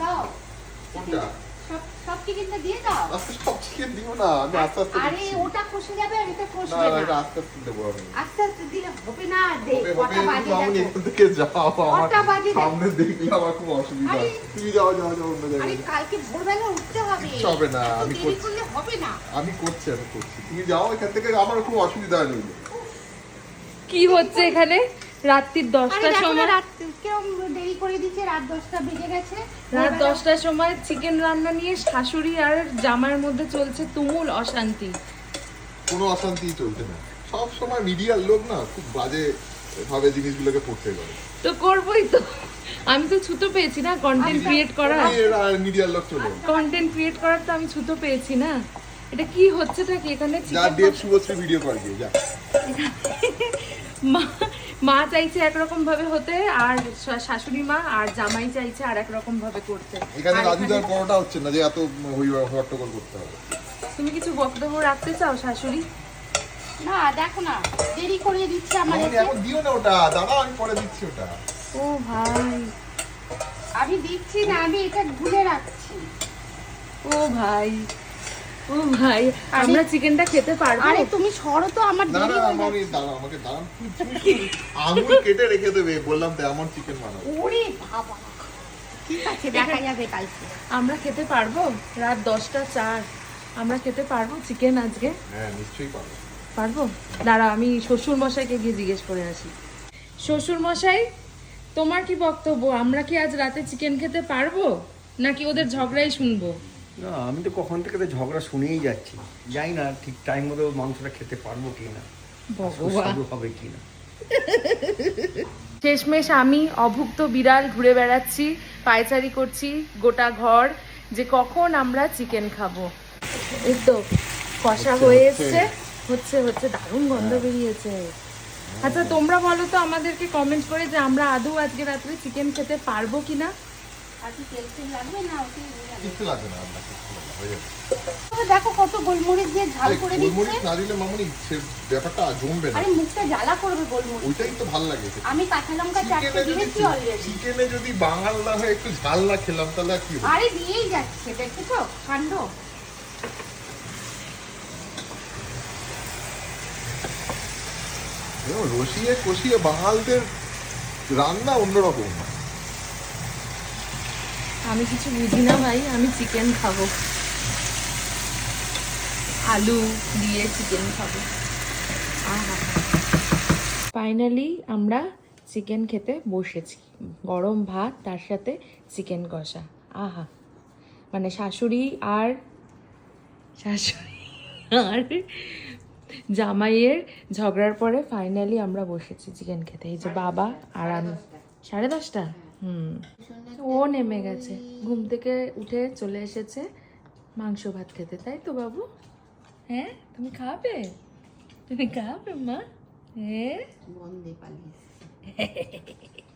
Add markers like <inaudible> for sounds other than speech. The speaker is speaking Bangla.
দাও। কোনটা? সব সব চিকেনটা দিয়ে দাও। আজকে সব চিকেন দিব না আমি আস্তে আস্তে আরে ওটা খসে যাবে আর এটা না না, না আস্তে আস্তে দেবো আমি। আস্তে আস্তে দিলে হবে না দে হবে, হবে, কটা বাজে দেখো। এখান থেকে যাও আমার কটা বাজে সামনে দেখলে আমার খুব অসুবিধা। আরে, তুমি যাও যাও যাও অন্য জায়গায়। যাও। কালকে ভোরবেলা উঠতে হবে। কিচ্ছু হবে না, আমি করছি। হবে না। আমি করছি আমি করছি। তুমি যাও এখান থেকে আমার খুব অসুবিধা নইলে কি হচ্ছে এখানে? রাত্রির দশটার সময় দেরি করে দিচ্ছে রাত দশটা বেজে গেছে। রাত দশটার সময় চিকেন রান্না নিয়ে শাশুড়ি আর জামাইয়ের মধ্যে চলছে তুমুল অশান্তি। কোনো অশান্তি চলছে না। সব সময় মিডিয়ার লোক না খুব বাজে ভাবে জিনিসগুলোকে পড়তে পারে। তো করবোই তো। আমি তো ছুতো পেয়েছি না কন্টেন্ট ক্রিয়েট করার। মিডিয়ার লোক চলে কন্টেন্ট ক্রিয়েট করার তো আমি ছুতো পেয়েছি না। এটা কি হচ্ছে কি এখানে যা দেব শুভশ্রী ভিডিও করে গিয়ে যা। মা চাইছে একরকম ভাবে হতে আর শাশুড়ি মা আর জামাই চাইছে আর একরকম ভাবে করতে। এখানে রাজুদার পরোটা হচ্ছে না যে এত হই হট্টগোল করতে হবে? তুমি কিছু বক্তব্য রাখতে চাও শাশুড়ি? না দেখো না দেরি করে দিচ্ছে আমার এখন দিও না ওটা। দাদা আমি পরে দিচ্ছি ওটা। ও ভাই। আমি দিচ্ছি না আমি এটা ভুলে রাখছি। ও ভাই। ও ভাই আমরা চিকেনটা খেতে পারব? আরে তুমি সরো তো আমার দেরি হয়ে যাচ্ছে। দাঁড়া আমাকে দাঁড়ান তুমি তুমি আঙুল কেটে রেখে দেবে বললাম তো এমন চিকেন বানাবো। ওরে বাবা ঠিক আছে দেখা যাবে কালকে? আমরা খেতে পারব? রাত দশটা চার। আমরা খেতে পারব চিকেন আজকে? হ্যাঁ নিশ্চয়ই পারব। পারব? দাঁড়া আমি শ্বশুর মশাইকে গিয়ে জিজ্ঞেস করে আসি। শ্বশুর মশাই তোমার কি বক্তব্য? আমরা কি আজ রাতে চিকেন খেতে পারব? নাকি ওদের ঝগড়াই শুনব? না আমি তো কখন থেকে তো ঝগড়া শুনেই যাচ্ছি। জানি না ঠিক টাইম মতো মাংসটা খেতে পারব কি না সুস্বাদু হবে কি না শেষমেশ আমি অভুক্ত বিড়াল ঘুরে বেড়াচ্ছি পায়চারি করছি গোটা ঘর যে কখন আমরা চিকেন খাব। এই তো কষা হয়ে হচ্ছে। এসছে হচ্ছে হচ্ছে দারুণ গন্ধ বেরিয়েছে। আচ্ছা তোমরা বলো তো আমাদেরকে কমেন্ট করে যে আমরা আদৌ আজকে রাত্রে চিকেন খেতে পারব কিনা? আর কি তেল তেল লাগবে না ওকে হয়ে যাবে। কিচ্ছু লাগবে না আপনার কিচ্ছু লাগবে না, হয়ে যাবে। দেখো কত গোলমরিচ দিয়ে ঝাল আরে, করে গোলমরিচ না দিলে মামনি সে ব্যাপারটা জমবে না। আরে মুখটা জ্বালা করবে গোলমরিচ। ওইটাই তো ভালো লাগে আমি কাঁচা লঙ্কা চারটে দিয়েছি অলরেডি চিকেনে যদি বাঙাল না হয়ে একটু ঝাল না খেলাম তাহলে কি আরে দিয়েই যাচ্ছে দেখেছ কাণ্ড রসিয়ে কষিয়ে বাঙালদের রান্না অন্যরকম আমি কিছু বুঝি না ভাই, আমি চিকেন খাব। আলু দিয়ে চিকেন খাব। ফাইনালি আমরা চিকেন খেতে বসেছি। গরম ভাত, তার সাথে চিকেন কষা। আহা। মানে শাশুড়ি আর শাশুড়ি আর জামাইয়ের ঝগড়ার পরে ফাইনালি আমরা বসেছি চিকেন খেতে। এই যে বাবা আর আমি। সাড়ে দশটা? হুম। ও নেমে গেছে। ঘুম থেকে উঠে চলে এসেছে মাংস ভাত খেতে। তাই তো বাবু? হ্যাঁ? তুমি খাবে? তুমি খাবে মা? হ্যাঁ বন্ধে পালিয়েছে <laughs>